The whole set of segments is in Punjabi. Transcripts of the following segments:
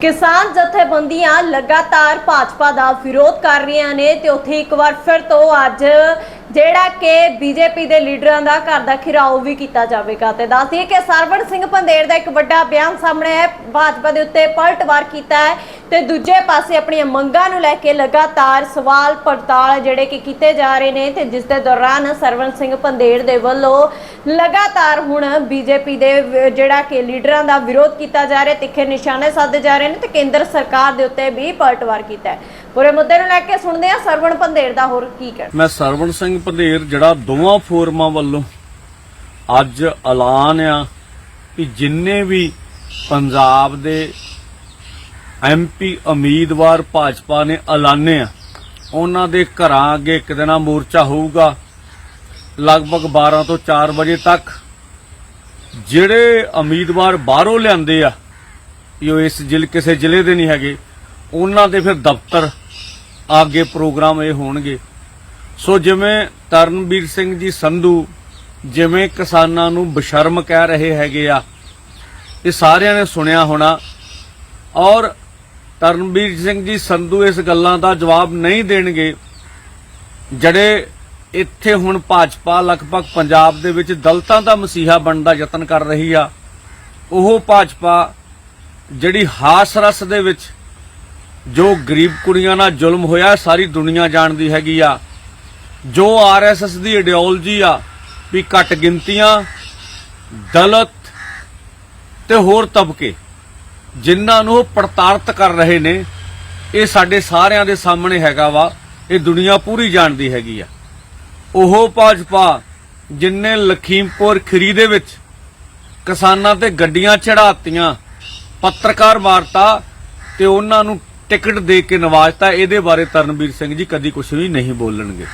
ਕਿਸਾਨ ਜਥੇਬੰਦੀਆਂ ਲਗਾਤਾਰ ਭਾਜਪਾ ਦਾ ਵਿਰੋਧ ਕਰ ਰਹੀਆਂ ਨੇ ਤੇ ਉੱਥੇ ਇੱਕ ਵਾਰ ਫਿਰ ਤੋਂ ਅੱਜ ਜਿਹੜਾ ਕਿ ਬੀਜੇਪੀ ਦੇ ਲੀਡਰਾਂ ਦਾ ਘਰ ਦਾ ਘਿਰਾਓ ਵੀ ਕੀਤਾ ਜਾਵੇਗਾ ਤੇ ਦੱਸਦੀ ਕਿ ਸਰਵਣ ਸਿੰਘ ਪੰਦੇਰ ਦਾ ਇੱਕ ਵੱਡਾ ਬਿਆਨ ਸਾਹਮਣੇ ਹੈ। ਭਾਜਪਾ ਦੇ ਉੱਤੇ ਪਲਟਵਾਰ ਕੀਤਾ ਹੈ ਤੇ ਦੂਜੇ ਪਾਸੇ ਆਪਣੀਆਂ ਮੰਗਾਂ ਨੂੰ ਲੈ ਕੇ ਲਗਾਤਾਰ ਸਵਾਲ ਪੜਤਾਲ ਜਿਹੜੇ ਕਿ ਕੀਤੇ ਜਾ ਰਹੇ ਨੇ ਤੇ ਜਿਸ ਦੇ ਦੌਰਾਨ ਸਰਵਣ ਸਿੰਘ ਪੰਦੇਰ ਦੇ ਵੱਲੋਂ ਲਗਾਤਾਰ ਹੁਣ ਬੀਜੇਪੀ ਦੇ ਜਿਹੜਾ ਕਿ ਲੀਡਰਾਂ ਦਾ ਵਿਰੋਧ ਕੀਤਾ ਜਾ ਰਿਹਾ ਤਿੱਖੇ ਨਿਸ਼ਾਨੇ ਸਾਧੇ ਜਾ ਰਹੇ ਨੇ ਤੇ ਕੇਂਦਰ ਸਰਕਾਰ ਦੇ ਉੱਤੇ ਵੀ ਪਲਟਵਾਰ ਕੀਤਾ ਹੈ। ਪੂਰੇ ਮੁੱਦੇ ਨੂੰ ਲੈ ਕੇ ਸੁਣਦੇ ਹਾਂ ਸਰਵਣ ਪੰਦੇਰ ਦਾ ਹੋਰ ਕੀ ਕਹਿਣਾ। ਮੈਂ ਸਰਵਣ ਸਿੰਘ ਪੰਧੇਰ, ਜਿਹੜਾ ਦੋਵਾਂ ਫੋਰਮਾਂ ਵੱਲੋਂ ਅੱਜ ਐਲਾਨ ਆ ਕਿ ਜਿੰਨੇ ਵੀ ਪੰਜਾਬ ਦੇ ਐਮਪੀ ਉਮੀਦਵਾਰ ਭਾਜਪਾ ਨੇ ਐਲਾਨੇ ਆ, ਉਹਨਾਂ ਦੇ ਘਰਾਂ ਅੱਗੇ ਇੱਕ ਦਿਨਾ ਮੋਰਚਾ ਹੋਊਗਾ, ਲਗਭਗ 12 ਤੋਂ 4 ਵਜੇ ਤੱਕ। ਜਿਹੜੇ ਉਮੀਦਵਾਰ ਬਾਹਰੋਂ ਲਿਆਂਦੇ ਆ ਵੀ ਉਹ ਇਸ ਜ਼ਿਲ੍ਹੇ ਕਿਸੇ ਜ਼ਿਲ੍ਹੇ ਦੇ ਨਹੀਂ ਹੈਗੇ ਉਹਨਾਂ ਦੇ ਫਿਰ ਦਫ਼ਤਰ ਅੱਗੇ ਪ੍ਰੋਗਰਾਮ ਇਹ ਹੋਣਗੇ। ਸੋ ਜਿਵੇਂ ਤਰਨਵੀਰ ਸਿੰਘ ਜੀ ਸੰਧੂ ਜਿਵੇਂ ਕਿਸਾਨਾਂ ਨੂੰ ਬਸ਼ਰਮ ਕਹਿ ਰਹੇ ਹੈਗੇ ਆ, ਇਹ ਸਾਰਿਆਂ ਨੇ ਸੁਣਿਆ ਹੋਣਾ। ਔਰ ਤਰਨਵੀਰ ਸਿੰਘ ਜੀ ਸੰਧੂ ਇਸ ਗੱਲਾਂ ਦਾ ਜਵਾਬ ਨਹੀਂ ਦੇਣਗੇ। ਜਿਹੜੇ ਇੱਥੇ ਹੁਣ ਭਾਜਪਾ ਲਗਭਗ ਪੰਜਾਬ ਦੇ ਵਿੱਚ ਦਲਤਾਂ ਦਾ ਮਸੀਹਾ ਬਣਨ ਦਾ ਯਤਨ ਕਰ ਰਹੀ ਆ, ਉਹ ਭਾਜਪਾ ਜਿਹੜੀ ਹਾਸ ਰਸ ਦੇ ਵਿੱਚ ਜੋ ਗਰੀਬ ਕੁੜੀਆਂ ਨਾਲ ਜ਼ੁਲਮ ਹੋਇਆ, ਸਾਰੀ ਦੁਨੀਆ ਜਾਣਦੀ ਹੈਗੀ ਆ। ਜੋ ਆਰਐਸਐਸ ਦੀ ਆਈਡੀਓਲੋਜੀ ਆ, ਵੀ ਘੱਟ ਗਿਣਤੀਆਂ, ਦਲਤ ਤੇ ਹੋਰ ਤਬਕੇ, ਜਿਨ੍ਹਾਂ ਨੂੰ ਉਹ ਕਰ ਰਹੇ ਨੇ, ਇਹ ਸਾਡੇ ਸਾਰਿਆਂ ਦੇ ਸਾਹਮਣੇ ਹੈਗਾ ਵਾ। ਇਹ ਦੁਨੀਆ ਪੂਰੀ ਜਾਣਦੀ ਹੈਗੀ ਆ। ਉਹ ਭਾਜਪਾ ਜਿਨਨੇ ਲਖੀਮਪੁਰ ਖਰੀ ਦੇ ਵਿੱਚ ਕਿਸਾਨਾਂ ਤੇ ਗੱਡੀਆਂ ਚੜਾਤੀਆਂ ਪੱਤਰਕਾਰ ਮਾਰਤਾ ਤੇ ਉਹਨਾਂ ਨੂੰ ਟਿਕਟ ਦੇ ਕੇ ਨਵਾਜਤਾ ਇਹਦੇ ਬਾਰੇ ਤਰਨਵੀਰ ਸਿੰਘ ਜੀ ਕਦੀ ਕੁਝ ਵੀ ਨਹੀਂ ਬੋਲਣਗੇ।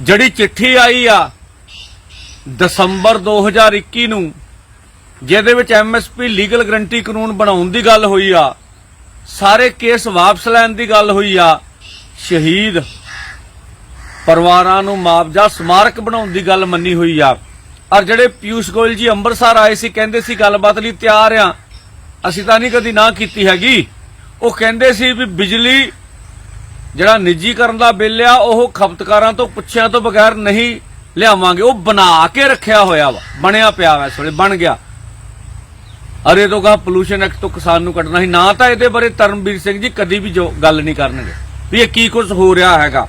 ਜਿਹੜੀ ਚਿੱਠੀ ਆਈ ਆ ਦਸੰਬਰ 2021 ਨੂੰ, ਜਿਹਦੇ ਵਿੱਚ ਐਮਐਸਪੀ ਲੀਗਲ ਗਰੰਟੀ ਕਾਨੂੰਨ ਬਣਾਉਣ ਦੀ ਗੱਲ ਹੋਈ ਆ, ਸਾਰੇ ਕੇਸ ਵਾਪਸ ਲੈਣ ਦੀ ਗੱਲ ਹੋਈ ਆ, ਸ਼ਹੀਦ ਪਰਿਵਾਰਾਂ ਨੂੰ ਮੁਆਵਜ਼ਾ ਸਮਾਰਕ ਬਣਾਉਣ ਦੀ ਗੱਲ ਮੰਨੀ ਹੋਈ ਆ। ਔਰ ਜਿਹੜੇ ਪਿਊਸ਼ ਗੋਇਲ ਜੀ ਅੰਮ੍ਰਿਤਸਰ ਆਏ ਸੀ, ਕਹਿੰਦੇ ਸੀ ਗੱਲਬਾਤ ਲਈ ਤਿਆਰ ਆ। ਅਸੀਂ ਤਾਂ ਨਹੀਂ ਕਦੀ ਨਾ ਕੀਤੀ ਹੈਗੀ। ਉਹ ਕਹਿੰਦੇ ਸੀ ਵੀ ਬਿਜਲੀ ਜਿਹੜਾ ਨਿੱਜੀਕਰਨ ਦਾ ਬਿੱਲ ਆ, ਉਹ ਖਪਤਕਾਰਾਂ ਤੋਂ ਪੁੱਛਿਆ ਤੋਂ ਬਗੈਰ ਨਹੀਂ ਲਿਆਵਾਂਗੇ। ਉਹ ਬਣਾ ਕੇ ਰੱਖਿਆ ਹੋਇਆ ਵਾ, ਬਣਿਆ ਪਿਆ ਵਾ ਇਸ ਵੇਲੇ, ਬਣ ਗਿਆ। ਅਰੇ ਤੋਂ ਕਹਾ ਪੋਲੂਸ਼ਨ ਐਕਟ ਤੋਂ ਕਿਸਾਨ ਨੂੰ ਕੱਢਣਾ ਸੀ। ਨਾ ਤਾਂ ਇਹਦੇ ਬਾਰੇ ਤਰਨਵੀਰ ਸਿੰਘ ਜੀ ਕਦੀ ਵੀ ਜੋ ਗੱਲ ਨਹੀਂ ਕਰਨਗੇ। ਵੀ ਇਹ ਕੀ ਕੁਝ ਹੋ ਰਿਹਾ ਹੈਗਾ।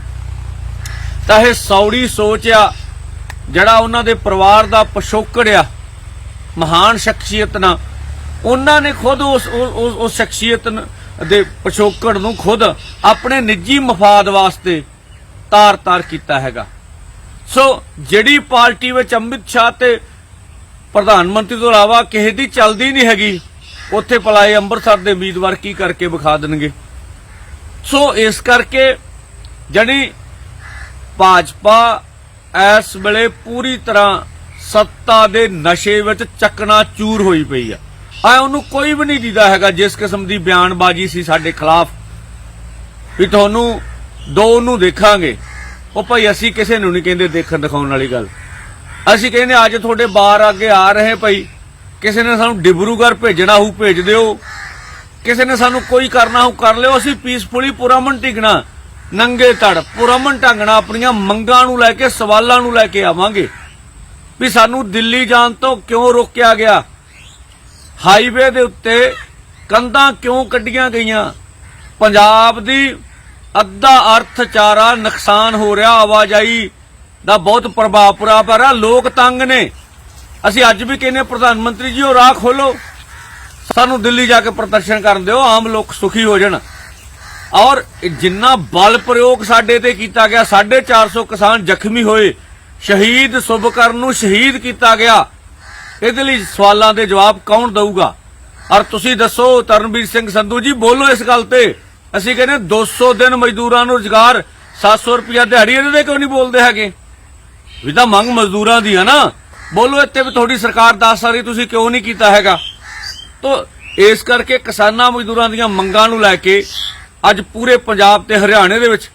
ਤਾਂ ਇਹ ਸੌੜੀ ਸੋਚ ਆ, ਜਿਹੜਾ ਉਹਨਾਂ ਦੇ ਪਰਿਵਾਰ ਦਾ ਪਿਛੋਕੜ ਆ, ਮਹਾਨ ਸ਼ਖਸੀਅਤ ਨਾਲ। ਉਹਨਾਂ ਨੇ ਖੁਦ ਉਸ ਉਸ- ਸ਼ਖਸੀਅਤ ਨ- ਦੇ ਪਿਛੋਕੜ ਨੂੰ ਖੁਦ ਆਪਣੇ ਨਿੱਜੀ ਮਫਾਦ ਵਾਸਤੇ ਤਾਰ-ਤਾਰ ਕੀਤਾ ਹੈਗਾ। ਸੋ ਜਿਹੜੀ ਪਾਰਟੀ ਵਿੱਚ ਅਮਿਤ ਸ਼ਾਹ ਤੇ ਪ੍ਰਧਾਨ ਮੰਤਰੀ ਤੋਂ ਇਲਾਵਾ ਕਿਸੇ ਦੀ ਚੱਲਦੀ ਨਹੀਂ ਹੈਗੀ, ਉੱਥੇ ਪਲਾਏ ਅੰਮ੍ਰਿਤਸਰ ਦੇ ਉਮੀਦਵਾਰ ਕੀ ਕਰਕੇ ਵਿਖਾ ਦੇਣਗੇ? ਸੋ ਇਸ ਕਰਕੇ ਜਿਹੜੀ ਭਾਜਪਾ ਇਸ ਵੇਲੇ ਪੂਰੀ ਤਰ੍ਹਾਂ ਸੱਤਾ ਦੇ ਨਸ਼ੇ ਵਿੱਚ ਚੱਕਣਾ ਚੂਰ ਹੋਈ ਪਈ ਆ। ਆ ਉਹਨੂੰ ਕੋਈ ਵੀ ਨਹੀਂ ਦੀਦਾ ਹੈਗਾ, ਜਿਸ ਕਿਸਮ ਦੀ ਬਿਆਨਬਾਜ਼ੀ ਸੀ ਸਾਡੇ ਖਿਲਾਫ। ਵੀ ਤੁਹਾਨੂੰ ਦੋ ਨੂੰ ਦੇਖਾਂਗੇ। ਉਹ ਭਾਈ ਅਸੀਂ ਕਿਸੇ ਨੂੰ ਨਹੀਂ ਕਹਿੰਦੇ ਦੇਖਣ ਦਿਖਾਉਣ ਵਾਲੀ ਗੱਲ। ਅਸੀਂ ਕਹਿੰਦੇ ਅੱਜ ਤੁਹਾਡੇ ਬਾਹਰ ਅੱਗੇ ਆ ਰਹੇ ਭਾਈ। ਕਿਸੇ ਨੇ ਸਾਨੂੰ ਡਿਬਰੂਗੜ੍ਹ ਭੇਜਣਾ ਹੋਊ, ਭੇਜ ਦਿਓ। ਕਿਸੇ ਨੇ ਸਾਨੂੰ ਕੋਈ ਕਰਨਾ ਹੋ ਕਰ ਲਿਓ। ਅਸੀਂ ਪੀਸਫੁਲੀ ਪੁਰਮਨ ਟਿਕਣਾ ਨੰਗੇ ਧੜ ਪੁਰਮਨ ਢੰਗਣਾ ਆਪਣੀਆਂ ਮੰਗਾਂ ਨੂੰ ਲੈ ਕੇ, ਸਵਾਲਾਂ ਨੂੰ ਲੈ ਕੇ ਆਵਾਂਗੇ। ਵੀ ਸਾਨੂੰ ਦਿੱਲੀ ਜਾਣ ਤੋਂ ਕਿਉਂ ਰੋਕਿਆ ਗਿਆ? ਹਾਈਵੇ ਦੇ ਉੱਤੇ ਕੰਧਾਂ ਕਿਉਂ ਕੱਢੀਆਂ ਗਈਆਂ? ਪੰਜਾਬ ਦੀ ਅੱਧਾ ਅਰਥਚਾਰਾ ਨੁਕਸਾਨ ਹੋ ਰਿਹਾ, ਆਵਾਜਾਈ ਦਾ ਬਹੁਤ ਪ੍ਰਭਾਵ ਪੁਰਾ ਪੈ ਰਿਹਾ, ਲੋਕ ਤੰਗ ਨੇ। ਅਸੀਂ ਅੱਜ ਵੀ ਕਹਿੰਦੇ ਪ੍ਰਧਾਨ ਮੰਤਰੀ ਜੀ, ਉਹ ਰਾਹ ਖੋਲੋ ਸਾਨੂੰ ਦਿੱਲੀ ਜਾ ਕੇ ਪ੍ਰਦਰਸ਼ਨ ਕਰਨ ਦਿਓ, ਆਮ ਲੋਕ ਸੁਖੀ ਹੋ ਜਾਣ। ਔਰ ਜਿੰਨਾ ਬਲ ਪ੍ਰਯੋਗ ਸਾਡੇ ਤੇ ਕੀਤਾ ਗਿਆ 450 ਕਿਸਾਨ ਜ਼ਖਮੀ ਹੋਏ। ਸ਼ਹੀਦ ਸੁਭਕਰਨ ਨੂੰ ਸ਼ਹੀਦ ਕੀਤਾ ਗਿਆ। ਇਹਦੇ ਲਈ ਸਵਾਲਾਂ ਦੇ ਜਵਾਬ ਕੌਣ ਦਊਗਾ? ਔਰ ਤੁਸੀਂ ਦੱਸੋ, ਤਰਨਵੀਰ ਸਿੰਘ ਸੰਧੂ ਜੀ, ਬੋਲੋ ਇਸ ਗੱਲ ਤੇ। ਅਸੀਂ ਕਹਿੰਦੇ 200 ਦਿਨ ਮਜ਼ਦੂਰਾਂ ਨੂੰ ਰੁਜ਼ਗਾਰ 700 ਰੁਪਇਆ ਦਿਹਾੜੀ ਇਹਦੇ ਤੇ ਕਿਉਂ ਨਹੀਂ ਬੋਲਦੇ ਹੈਗੇ? ਵੀ ਤਾਂ ਮੰਗ ਮਜ਼ਦੂਰਾਂ ਦੀ ਹੈ ਨਾ। ਬੋਲੋ, ਇੱਥੇ ਵੀ ਤੁਹਾਡੀ ਸਰਕਾਰ ਦੱਸ ਰਹੀ, ਤੁਸੀਂ ਕਿਉਂ ਨਹੀਂ ਕੀਤਾ ਹੈਗਾ? ਤੋ, ਇਸ ਕਰਕੇ ਕਿਸਾਨਾਂ ਮਜ਼ਦੂਰਾਂ ਦੀਆਂ ਮੰਗਾਂ ਨੂੰ ਲੈ ਕੇ ਅੱਜ ਪੂਰੇ ਪੰਜਾਬ ਤੇ ਹਰਿਆਣੇ ਦੇ ਵਿੱਚ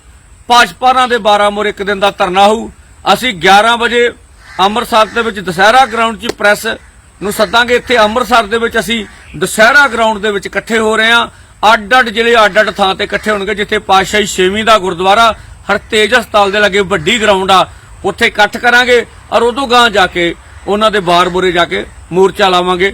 ਭਾਜਪਾਰਾਂ ਦੇ 12 ਮੋਰ ਇੱਕ ਦਿਨ ਦਾ ਧਰਨਾ ਹੋਊ। ਅਸੀਂ 11 ਵਜੇ ਅੰਮ੍ਰਿਤਸਰ ਦੇ ਵਿੱਚ ਦੁਸਹਿਰਾ ਗਰਾਊਂਡ 'ਚ ਪ੍ਰੈਸ ਨੂੰ ਸੱਦਾਂਗੇ। ਇੱਥੇ ਅੰਮ੍ਰਿਤਸਰ ਦੇ ਵਿੱਚ ਅਸੀਂ ਦੁਸਹਿਰਾ ਗਰਾਊਂਡ ਦੇ ਵਿੱਚ ਇਕੱਠੇ ਹੋ ਰਹੇ ਹਾਂ। ਅੱਡ ਅੱਡ ਜ਼ਿਲ੍ਹੇ ਅੱਡ ਅੱਡ ਥਾਂ ਤੇ ਇਕੱਠੇ ਹੋਣਗੇ, ਜਿੱਥੇ ਪਾਤਸ਼ਾਹੀ ਛੇਵੀਂ ਦਾ ਗੁਰਦੁਆਰਾ ਹਰਤੇਜ ਹਸਪਤਾਲ ਦੇ ਲਾਗੇ ਵੱਡੀ ਗਰਾਊਂਡ ਆ। ਉੱਥੇ ਇਕੱਠ ਕਰਾਂਗੇ ਔਰ ਉਦੋਂ ਗਾਂ ਜਾ ਕੇ, ਉਹਨਾਂ ਦੇ ਬਾਰ ਬੁਰੇ ਜਾ ਕੇ ਮੋਰਚਾ ਲਾਵਾਂਗੇ।